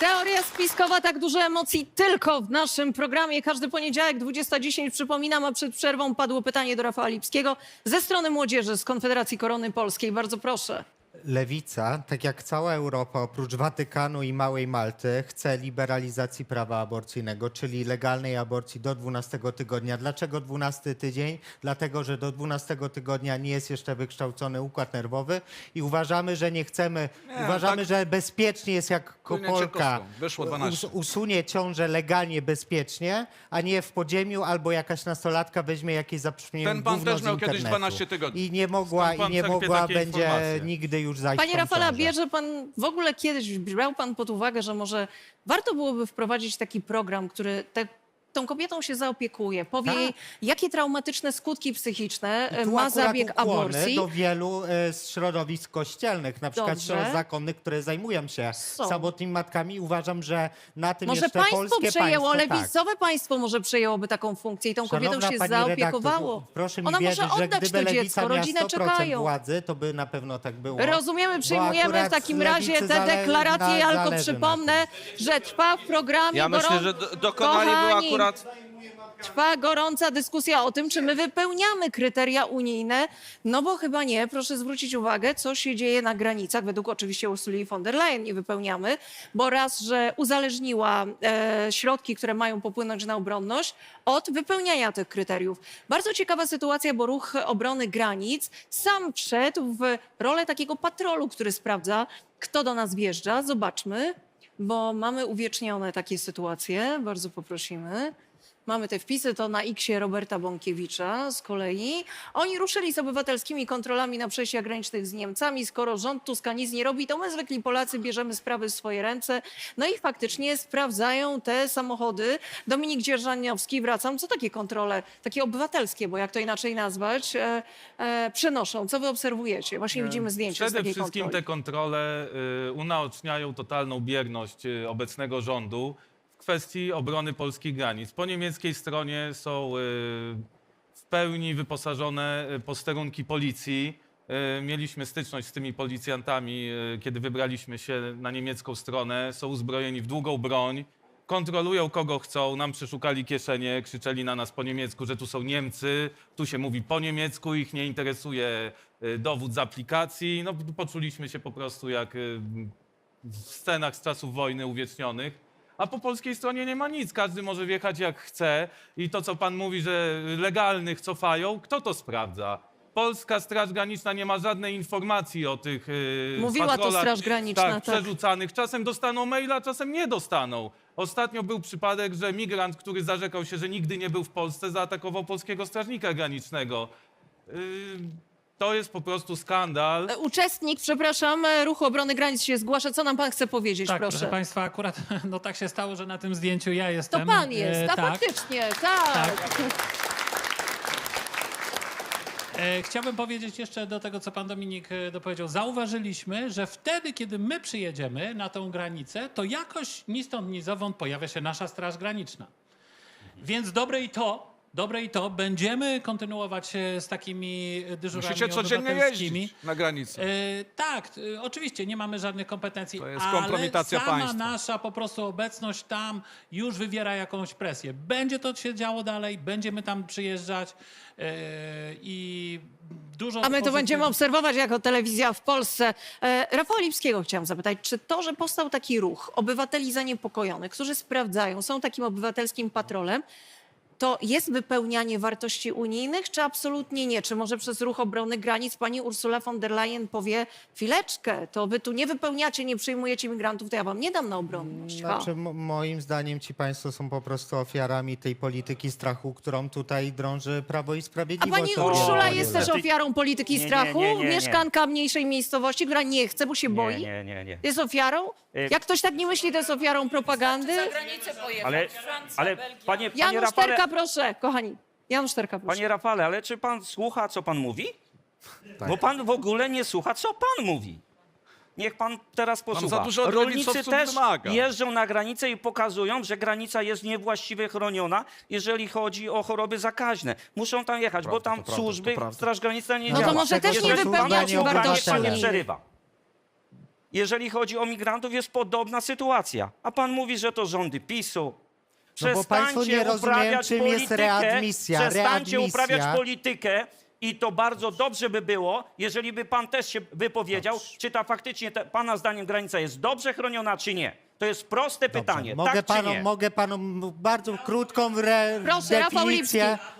Teoria spiskowa, tak dużo emocji tylko w naszym programie. Każdy poniedziałek 20.10 przypominam, a przed przerwą padło pytanie do Rafała Lipskiego ze strony młodzieży z Konfederacji Korony Polskiej. Bardzo proszę. Lewica, tak jak cała Europa, oprócz Watykanu i Małej Malty, chce liberalizacji prawa aborcyjnego, czyli legalnej aborcji do 12 tygodnia. Dlaczego 12 tydzień? Dlatego, że do 12 tygodnia nie jest jeszcze wykształcony układ nerwowy i uważamy, że nie chcemy, Nie, uważamy, tak- że bezpiecznie jest jak kopolka. Wyszło 12. us- usunie ciążę legalnie, bezpiecznie, a nie w podziemiu albo jakaś nastolatka weźmie jakieś zaprzmienie Ten pan też miał kiedyś internetu. 12 tygodni. I nie mogła, i nie mogła będzie informacje. nigdy już zajść Panie Rafale, bierze pan w ogóle kiedyś, brał pan pod uwagę, że może warto byłoby wprowadzić taki program, który te, tą kobietą się zaopiekuje, powie Tak. jej, jakie traumatyczne skutki psychiczne e, Tu ma akurat zabieg ukłony aborcji. do wielu e, środowisk kościelnych, na przykład Dobrze. środowisk zakonnych, które zajmują się Są. samotnymi matkami. Uważam, że na tym Może jeszcze państwo polskie przejęło, państwo, tak. lewicowe państwo może przejęłoby taką funkcję i tą kobietą Szanowna się pani zaopiekowało. Redaktor, proszę mi Ona wierzyć, może że oddać gdyby to lewica dziecko, miała rodziny 100% czekają. władzy, to by na pewno tak było. Rozumiemy, przyjmujemy w akurat takim lewicy razie te zale- deklaracje. na- Ja tylko zależy na przypomnę, że trwa w programie Ja myślę, gorą- że do, dokonali było Kochani, akurat. Trwa gorąca dyskusja o tym, czy my wypełniamy kryteria unijne. No bo chyba nie. Proszę zwrócić uwagę, co się dzieje na granicach. Według oczywiście Ursuli von der Leyen nie wypełniamy, bo raz, że uzależniła e, środki, które mają popłynąć na obronność, od wypełniania tych kryteriów. Bardzo ciekawa sytuacja, bo ruch obrony granic sam wszedł w rolę takiego patrolu, który sprawdza, kto do nas wjeżdża. Zobaczmy, bo mamy uwiecznione takie sytuacje. Bardzo poprosimy. Mamy te wpisy, to na X Roberta Bąkiewicza z kolei. Oni ruszyli z obywatelskimi kontrolami na przejściach granicznych z Niemcami. Skoro rząd Tuska nic nie robi, to my zwykli Polacy bierzemy sprawy w swoje ręce. No i faktycznie sprawdzają te samochody. Dominik Dzierżaniowski, wracam. Co takie kontrole, takie obywatelskie, bo jak to inaczej nazwać, e, e, przynoszą? Co wy obserwujecie? Właśnie widzimy zdjęcia z Przede takiej wszystkim kontroli. te kontrole y, unaoczniają totalną bierność y, obecnego rządu kwestii obrony polskich granic. Po niemieckiej stronie są y, w pełni wyposażone y, posterunki policji. Y, Mieliśmy styczność z tymi policjantami, kiedy wybraliśmy się na niemiecką stronę. Są uzbrojeni w długą broń. Kontrolują kogo chcą, nam przeszukali kieszenie, krzyczeli na nas po niemiecku, że tu są Niemcy, tu się mówi po niemiecku, ich nie interesuje dowód z aplikacji. No, poczuliśmy się po prostu jak w scenach z czasów wojny uwiecznionych. A po polskiej stronie nie ma nic. Każdy może wjechać jak chce. I to, co pan mówi, że legalnych cofają, kto to sprawdza? Polska Straż Graniczna nie ma żadnej informacji o tych y, Mówiła to patrolach, Straż Graniczna, tak. tak, przerzucanych. Czasem dostaną maila, czasem nie dostaną. Ostatnio był przypadek, że migrant, który zarzekał się, że nigdy nie był w Polsce, zaatakował polskiego strażnika granicznego. Y, to jest po prostu skandal. E, Uczestnik, przepraszam, e, Ruchu Obrony Granic się zgłasza. Co nam pan chce powiedzieć, Tak, proszę? proszę Państwa, akurat no tak się stało, że na tym zdjęciu ja To jestem. pan jest, E, a tak. faktycznie, tak. Tak. E, Chciałbym powiedzieć jeszcze do tego, co pan Dominik e, dopowiedział. Zauważyliśmy, że wtedy, kiedy my przyjedziemy na tą granicę, to jakoś ni stąd, ni zowąd pojawia się nasza Straż Graniczna. Więc dobre i to, dobre i to, będziemy kontynuować e, z takimi dyżurami Musicie codziennie jeździć na granicę. E, tak, e, oczywiście nie mamy żadnych kompetencji, To jest ale kompromitacja sama państwa. nasza po prostu obecność tam już wywiera jakąś presję. Będzie to się działo dalej, będziemy tam przyjeżdżać e, i dużo... A my to będziemy obserwować jako telewizja w Polsce. E, Rafała Lipskiego chciałam zapytać, czy to, że powstał taki ruch obywateli zaniepokojonych, którzy sprawdzają, są takim obywatelskim patrolem, to jest wypełnianie wartości unijnych, czy absolutnie nie? Czy może przez ruch obrony granic pani Ursula von der Leyen powie, chwileczkę, to wy tu nie wypełniacie, nie przyjmujecie migrantów, to ja wam nie dam na obronność. Ha. Znaczy, mo- moim zdaniem ci państwo są po prostu ofiarami tej polityki strachu, którą tutaj drąży Prawo i A Sprawiedliwość. pani wielu Urszula lat. jest też Znaczy- ofiarą polityki Nie, nie, strachu? nie, nie, nie. Mieszkanka mniejszej miejscowości, która nie chce, bo się boi? Nie, nie, nie, nie. Jest ofiarą? Y- Jak ktoś tak nie myśli, to jest ofiarą propagandy? Ale, ale panie, panie Janusz Terka, proszę, kochani. Janusz Terka, proszę. panie Rafale, ale czy pan słucha, co pan mówi? Bo pan w ogóle nie słucha, co pan mówi. Niech pan teraz posłucha. za dużo od Rolnicy lewicowców też wymaga. jeżdżą na granicę i pokazują, że granica jest niewłaściwie chroniona, jeżeli chodzi o choroby zakaźne. Muszą tam jechać, bo tam to prawda, służby, to prawda. Straż Graniczna nie No to działa. może też nie Jeżeli pan wypełniacie słucha, niech pan wartości nie przerywa. jeżeli chodzi o migrantów, jest podobna sytuacja. A pan mówi, że to rządy PiSu. No bo państwo nie rozumieją, uprawiać czym jest politykę, readmisja. Przestańcie Readmisja- uprawiać politykę i to bardzo dobrze by było, jeżeli by pan też się wypowiedział, czy ta faktycznie, ta, pana zdaniem, granica jest dobrze chroniona, czy nie. To jest proste Dobrze. pytanie. Mogę, tak czy panom, nie? mogę panom bardzo krótką re- Proszę, Rafał definicję. Lipski.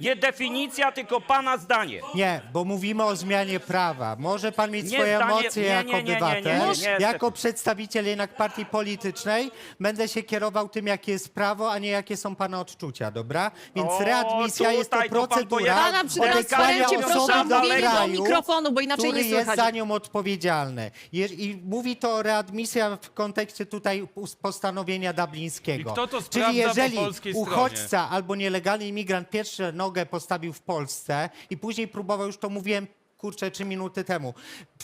Nie definicja, tylko pana zdanie. Nie, bo mówimy o zmianie prawa. Może pan mieć Nie swoje zdanie- emocje nie, jako nie, nie, nie, obywatel. nie, nie. Jako przedstawiciel jednak partii politycznej będę się kierował tym, jakie jest prawo, a nie jakie są pana odczucia, dobra? Więc O, readmisja jest to tutaj to pan procedura pojechał. Pana przy Odesłania transparencie osoby proszę do kraju, mikrofonu, bo inaczej który nie jest słychać. za nią odpowiedzialny. Je- I mówi to readmisja w kontekście tutaj us- postanowienia dublińskiego. I kto to Czyli po jeżeli polskiej stronie? uchodźca albo nielegalny imigrant pierwszy nogę postawił w Polsce i później próbował, już to mówiłem, kurczę, trzy minuty temu,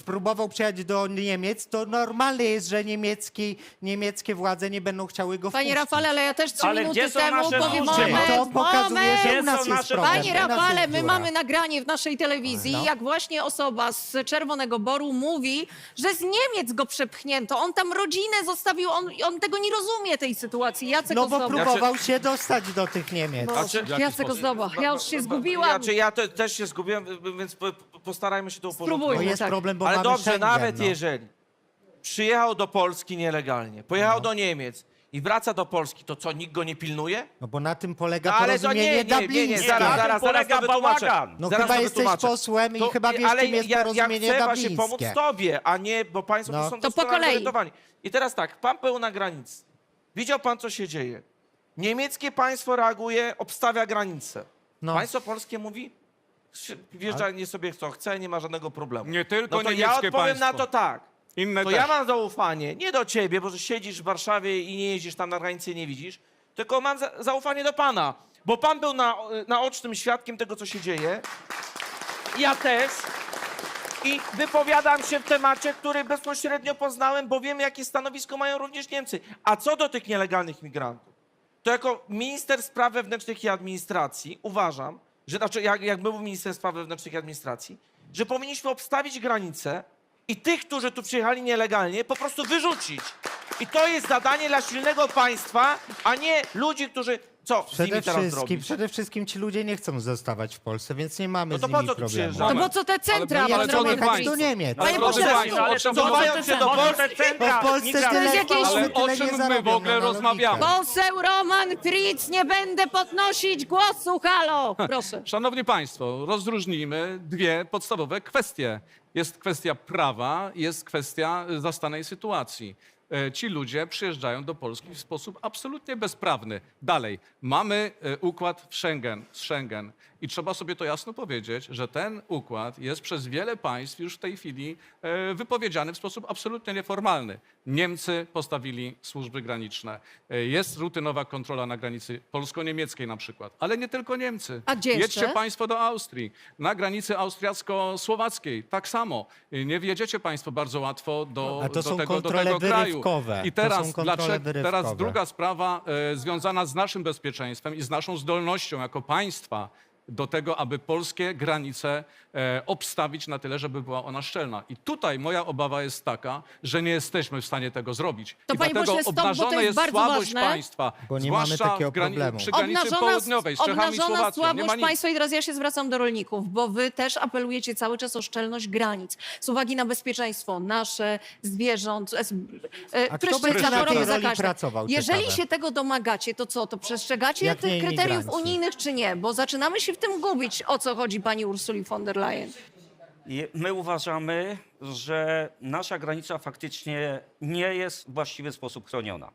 próbował przyjechać do Niemiec, to normalne jest, że niemiecki, niemieckie władze nie będą chciały go Panie wpuścić. Rafale, ale ja też trzy Ale minuty gdzie są temu nasze powiem moment, to pokazuje, moment. że u nas są jest nasze- problem. Panie U nas Rafale, my dziura. mamy nagranie w naszej telewizji, No. jak właśnie osoba z Czerwonego Boru mówi, że z Niemiec go przepchnięto. On tam rodzinę zostawił, on, on tego nie rozumie, tej sytuacji. Jacek No bo Ozdoba. próbował się dostać do tych Niemiec. Boże, Znaczy- Jacek Ozdoba, ja już się zgubiłam. Znaczy ja te, też się zgubiłem, więc po, postarajmy się to Spróbujmy. No uporządkować. jest tak. problem, bo Ale mamy dobrze, Schengen, nawet no. jeżeli przyjechał do Polski nielegalnie, No. pojechał do Niemiec i wraca do Polski, to co, nikt go nie pilnuje? No bo na tym polega No, ale to porozumienie nie, nie, nie, nie, dublińskie. zaraz, zaraz, zaraz polega to wytłumaczę. bałagan. No Zaraz chyba to jesteś wytłumaczę. posłem i To- chyba wiesz, ale czym jest ja, ja porozumienie chcę właśnie dublińskie. pomóc tobie, a nie, bo państwo No. no. są To po doskonale kolei. zorientowani. I teraz tak, pan był na granicy. Widział pan, co się dzieje. Niemieckie państwo reaguje, obstawia granicę. No. Państwo polskie mówi, wjeżdża nie sobie kto chce, nie ma żadnego problemu. Nie tylko no to ja niemieckie odpowiem państwo. na to tak. Inne To też. ja mam zaufanie nie do ciebie, bo że siedzisz w Warszawie i nie jeździsz tam na granicy i nie widzisz, tylko mam za zaufanie do pana, bo pan był na, naocznym świadkiem tego, co się dzieje. Ja też. I wypowiadam się w temacie, który bezpośrednio poznałem, bo wiem, jakie stanowisko mają również Niemcy. A co do tych nielegalnych migrantów? To jako minister spraw wewnętrznych i administracji uważam, że znaczy jak, jak był minister wewnętrznych i administracji, że powinniśmy obstawić granice i tych, którzy tu przyjechali nielegalnie, po prostu wyrzucić. I to jest zadanie dla silnego państwa, a nie ludzi, którzy co z Przede nimi teraz wszystkim, zrobić? przede wszystkim ci ludzie nie chcą zostawać w Polsce, więc nie mamy No to z po nimi co tu problemu. przyjeżdżamy? No bo co te centra, Ale- Ja ale co chcę Roman jechać państwo? do Niemiec. Panie Ale proszę państwa, ale to cofają może się do Polski. Bo w Polsce tyle, jakieś- Ale o tyle czym nie my w ogóle no, rozmawiamy? Poseł Roman Fritz, nie będę podnosić głosu, halo, proszę. Szanowni Państwo, rozróżnijmy dwie podstawowe kwestie. Jest kwestia prawa, jest kwestia y, zastanej sytuacji. E, Ci ludzie przyjeżdżają do Polski w sposób absolutnie bezprawny. Dalej, mamy e, układ Schengen, z Schengen i trzeba sobie to jasno powiedzieć, że ten układ jest przez wiele państw już w tej chwili e, wypowiedziany w sposób absolutnie nieformalny. Niemcy postawili służby graniczne. E, Jest rutynowa kontrola na granicy polsko-niemieckiej na przykład, ale nie tylko Niemcy. A gdzie Jedźcie jeszcze? Państwo do Austrii. Na granicy austriacko-słowackiej tak samo. Nie wjedziecie Państwo bardzo łatwo do, A to do, są tego, do tego kraju. wyrywkowe. I To teraz, dlaczego, teraz druga sprawa e, związana z naszym bezpieczeństwem i z naszą zdolnością jako państwa do tego, aby polskie granice e, obstawić na tyle, żeby była ona szczelna. I tutaj moja obawa jest taka, że nie jesteśmy w stanie tego zrobić. To I panie dlatego pośle, stop, bo to obnażona jest jest bardzo słabość ważne. państwa, Bo nie mamy zwłaszcza takiego w grani- problemu. przy granicy południowej z Czechami i obnażona Słowacją. Nie ma słabość nic. państwa i teraz ja się zwracam do rolników, bo wy też apelujecie cały czas o szczelność granic z uwagi na bezpieczeństwo nasze, zwierząt, es, e, A które kto będzie na tej roli zakaźne. pracował, Jeżeli ciekawe. się tego domagacie, to co, to przestrzegacie Jak tych kryteriów unijnych czy nie? Bo zaczynamy się w tym gubić, o co chodzi pani Ursuli von der Leyen. My uważamy, że nasza granica faktycznie nie jest w właściwy sposób chroniona.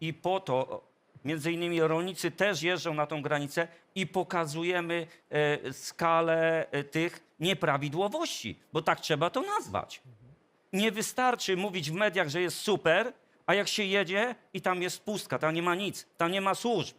I po to między innymi rolnicy też jeżdżą na tą granicę i pokazujemy e, skalę e, tych nieprawidłowości, bo tak trzeba to nazwać. Nie wystarczy mówić w mediach, że jest super, a jak się jedzie i tam jest pustka, tam nie ma nic, tam nie ma służb.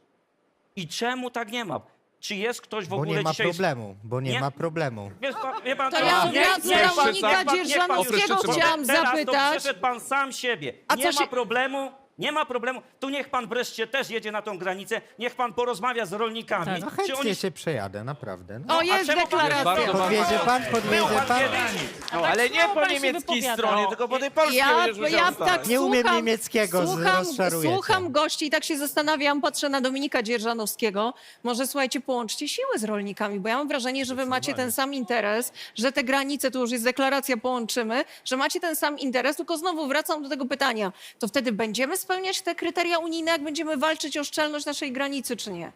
I czemu tak nie ma? Czy jest ktoś w Bo ogóle nie ma dzisiaj... problemu, bo nie, Nie? ma problemu. Wiesz pan, wie pan, To ja Nie, od razu Dominika Dzierżanowskiego chciałam Teraz to zapytać. przeszedł pan sam siebie. A nie co ma się- problemu, nie ma problemu. Tu niech pan wreszcie też jedzie na tą granicę, niech pan porozmawia z rolnikami. No Czy chętnie oni... się przejadę, naprawdę. No. O, jest czemu pan- deklaracja. Bardzo Podwiezie pan, Był podwiezie pan pan. kiedyś, No, tak ale nie śmiało po pan się niemieckiej wypowiada. stronie, No, tylko po tej polskiej Ja, będziesz musiał ja tak Nie umiem słucham, niemieckiego, z- słucham, rozczarujecie. słucham gości i tak się zastanawiam, patrzę na Dominika Dzierżanowskiego. Może słuchajcie, połączcie siły z rolnikami, bo ja mam wrażenie, że wy macie ten sam interes, że te granice, tu już jest deklaracja, połączymy, że macie ten sam interes, tylko znowu wracam do tego pytania. To wtedy będziemy spełniać te kryteria unijne, jak będziemy walczyć o szczelność naszej granicy, czy nie?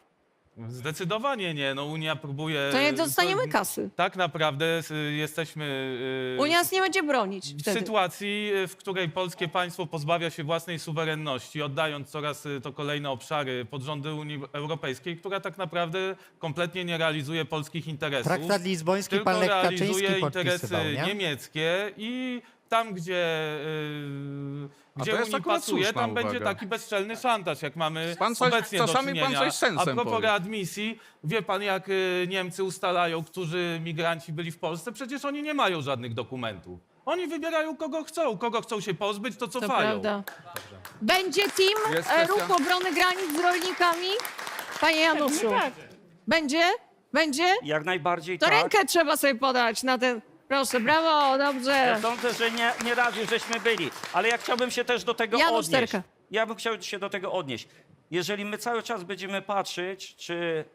Zdecydowanie nie. No, Unia próbuje... To nie dostaniemy kasy. Tak naprawdę y, jesteśmy... y, Unia nas nie będzie bronić w wtedy. sytuacji, y, w której polskie państwo pozbawia się własnej suwerenności, oddając coraz y, to kolejne obszary pod rządy Unii Europejskiej, która tak naprawdę kompletnie nie realizuje polskich interesów. Traktat lizboński tylko pan Lech realizuje Kaczyński interesy podpisywał, nie? niemieckie i tam, gdzie, y, A gdzie to akurat pasuje, tam będzie uwaga. taki bezczelny szantaż, jak mamy Pan coś- obecnie czasami do pan czynienia. coś z sensem A propos powie. readmisji, wie pan, jak y, Niemcy ustalają, którzy migranci byli w Polsce? Przecież oni nie mają żadnych dokumentów. Oni wybierają, kogo chcą. Kogo chcą się pozbyć, to To cofają. prawda. Będzie team Jest e, ruch obrony granic z rolnikami? Panie Januszu, tak. będzie? Będzie? Jak najbardziej To tak. rękę trzeba sobie podać na ten... Proszę, brawo, dobrze. Ja sądzę, że nie, nie raz już żeśmy byli, ale ja chciałbym się też do tego Janusz odnieść. Terka. Ja bym chciał się do tego odnieść. Jeżeli my cały czas będziemy patrzeć, czy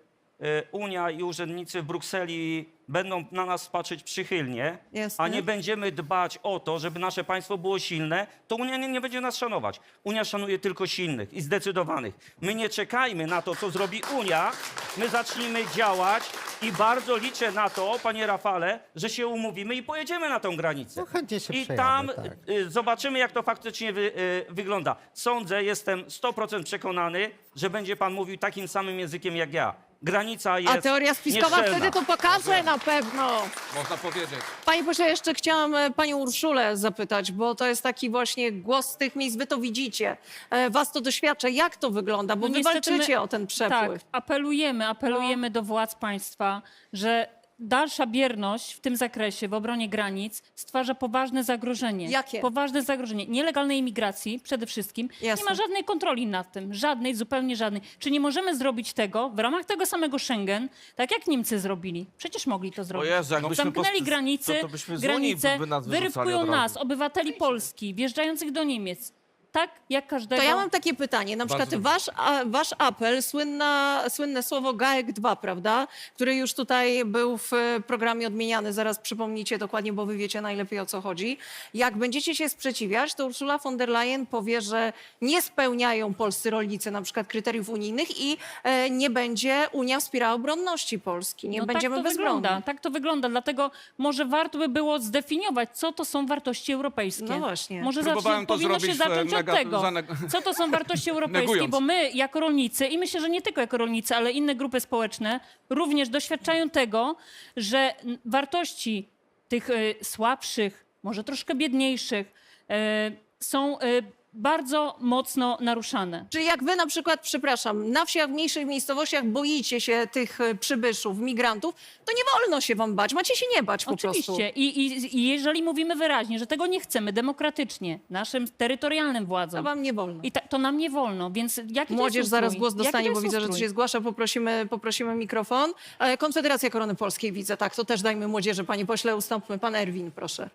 Unia i urzędnicy w Brukseli będą na nas patrzeć przychylnie, Jasne. a nie będziemy dbać o to, żeby nasze państwo było silne, to Unia nie, nie będzie nas szanować. Unia szanuje tylko silnych i zdecydowanych. My nie czekajmy na to, co zrobi Unia, my zacznijmy działać i bardzo liczę na to, panie Rafale, że się umówimy i pojedziemy na tą granicę. No, chętnie się I przejadę, tam tak. y, zobaczymy, jak to faktycznie wy, y, wygląda. Sądzę, jestem 100% przekonany, że będzie pan mówił takim samym językiem jak ja. Granica jest A teoria spiskowa nieszczelna. wtedy to pokaże na pewno. Można powiedzieć. Panie pośle, jeszcze chciałam e, panią Urszulę zapytać, bo to jest taki właśnie głos z tych miejsc, wy to widzicie. E, Was to doświadcza. Jak to wygląda? Bo No wy niestety walczycie my- o ten Tak, przepływ. apelujemy, apelujemy do władz państwa, że dalsza bierność w tym zakresie, w obronie granic, stwarza poważne zagrożenie. Jakie? Poważne zagrożenie. Nielegalnej imigracji przede wszystkim. Jasne. Nie ma żadnej kontroli nad tym. Żadnej, zupełnie żadnej. Czy nie możemy zrobić tego w ramach tego samego Schengen, tak jak Niemcy zrobili? Przecież mogli to zrobić. Jezu, jakbyśmy Zamknęli post- granicy, to- to byśmy z Unii granice, by nas wyrzucali wyrywkują od razu. nas, obywateli Polski, wjeżdżających do Niemiec. Tak jak każdego. To ja mam takie pytanie. Na przykład Bardzo wasz, a, wasz apel, słynna, słynne słowo GAEK 2, prawda? Który już tutaj był w programie odmieniany. Zaraz przypomnijcie dokładnie, bo wy wiecie najlepiej o co chodzi. Jak będziecie się sprzeciwiać, to Ursula von der Leyen powie, że nie spełniają polscy rolnicy na przykład kryteriów unijnych i e, nie będzie Unia wspierała obronności Polski. Nie No będziemy tak to bezbronni. wygląda, tak to wygląda. Dlatego może warto by było zdefiniować, co to są wartości europejskie. No właśnie. Może Próbowałem zacznie, to powinno zrobić, się zacząć od tego, zaneg- co to są wartości europejskie, Negując. bo my jako rolnicy i myślę, że nie tylko jako rolnicy, ale inne grupy społeczne również doświadczają tego, że n- wartości tych e, słabszych, może troszkę biedniejszych e, są e, bardzo mocno naruszane. Czy jak wy na przykład, przepraszam, na wsiach, w mniejszych miejscowościach boicie się tych e, przybyszów, migrantów, to nie wolno się wam bać. Macie się nie bać po prostu. Oczywiście. I, i, I jeżeli mówimy wyraźnie, że tego nie chcemy demokratycznie, naszym terytorialnym To władzom, wam nie wolno. i ta, to nam nie wolno, więc jaki to jest Młodzież ustrój? zaraz głos Jaki dostanie, to bo jest widzę, że tu ustrój? się zgłasza. Poprosimy, poprosimy mikrofon. E, Konfederacja Korony Polskiej widzę, tak, to też dajmy młodzieży. Panie pośle, ustąpmy. Pan Erwin, proszę.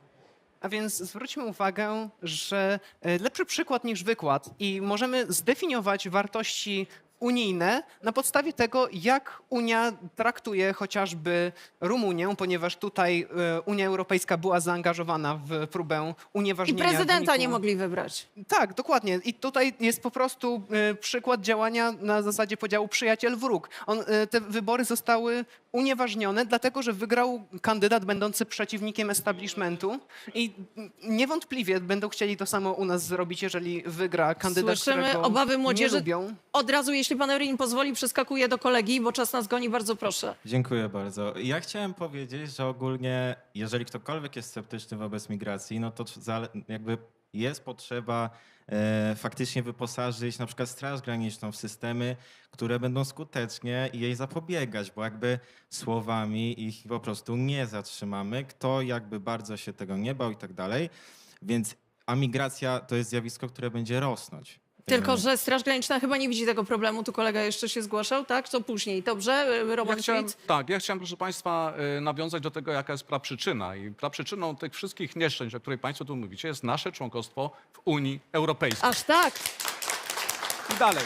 A więc zwróćmy uwagę, że e, lepszy przykład niż wykład i możemy zdefiniować wartości unijne na podstawie tego, jak Unia traktuje chociażby Rumunię, ponieważ tutaj e, Unia Europejska była zaangażowana w próbę I unieważnienia. prezydenta wyniku- nie mogli wybrać. tak, dokładnie. I tutaj jest po prostu e, przykład działania na zasadzie podziału przyjaciel-wróg. E, te wybory zostały unieważnione, dlatego że wygrał kandydat będący przeciwnikiem establishmentu i niewątpliwie będą chcieli to samo u nas zrobić, jeżeli wygra kandydat, Słyszymy obawy młodzieży. Od razu, jeśli pan Erwin pozwoli, przeskakuję do kolegi, bo czas nas goni, bardzo proszę. Dziękuję bardzo. Ja chciałem powiedzieć, że ogólnie, jeżeli ktokolwiek jest sceptyczny wobec migracji, no to jakby jest potrzeba e, faktycznie wyposażyć na przykład Straż Graniczną w systemy, które będą skutecznie jej zapobiegać, bo jakby słowami ich po prostu nie zatrzymamy. Kto jakby bardzo się tego nie bał i tak dalej. Więc a migracja to jest zjawisko, które będzie rosnąć Tylko, że Straż Graniczna chyba nie widzi tego problemu. Tu kolega jeszcze się zgłaszał, tak? Co później? Dobrze, Ja Roman chciałem, tak, ja chciałem, proszę Państwa, y, nawiązać do tego, jaka jest praprzyczyna. I praprzyczyną tych wszystkich nieszczęść, o których Państwo tu mówicie, jest nasze członkostwo w Unii Europejskiej. Aż tak. I dalej.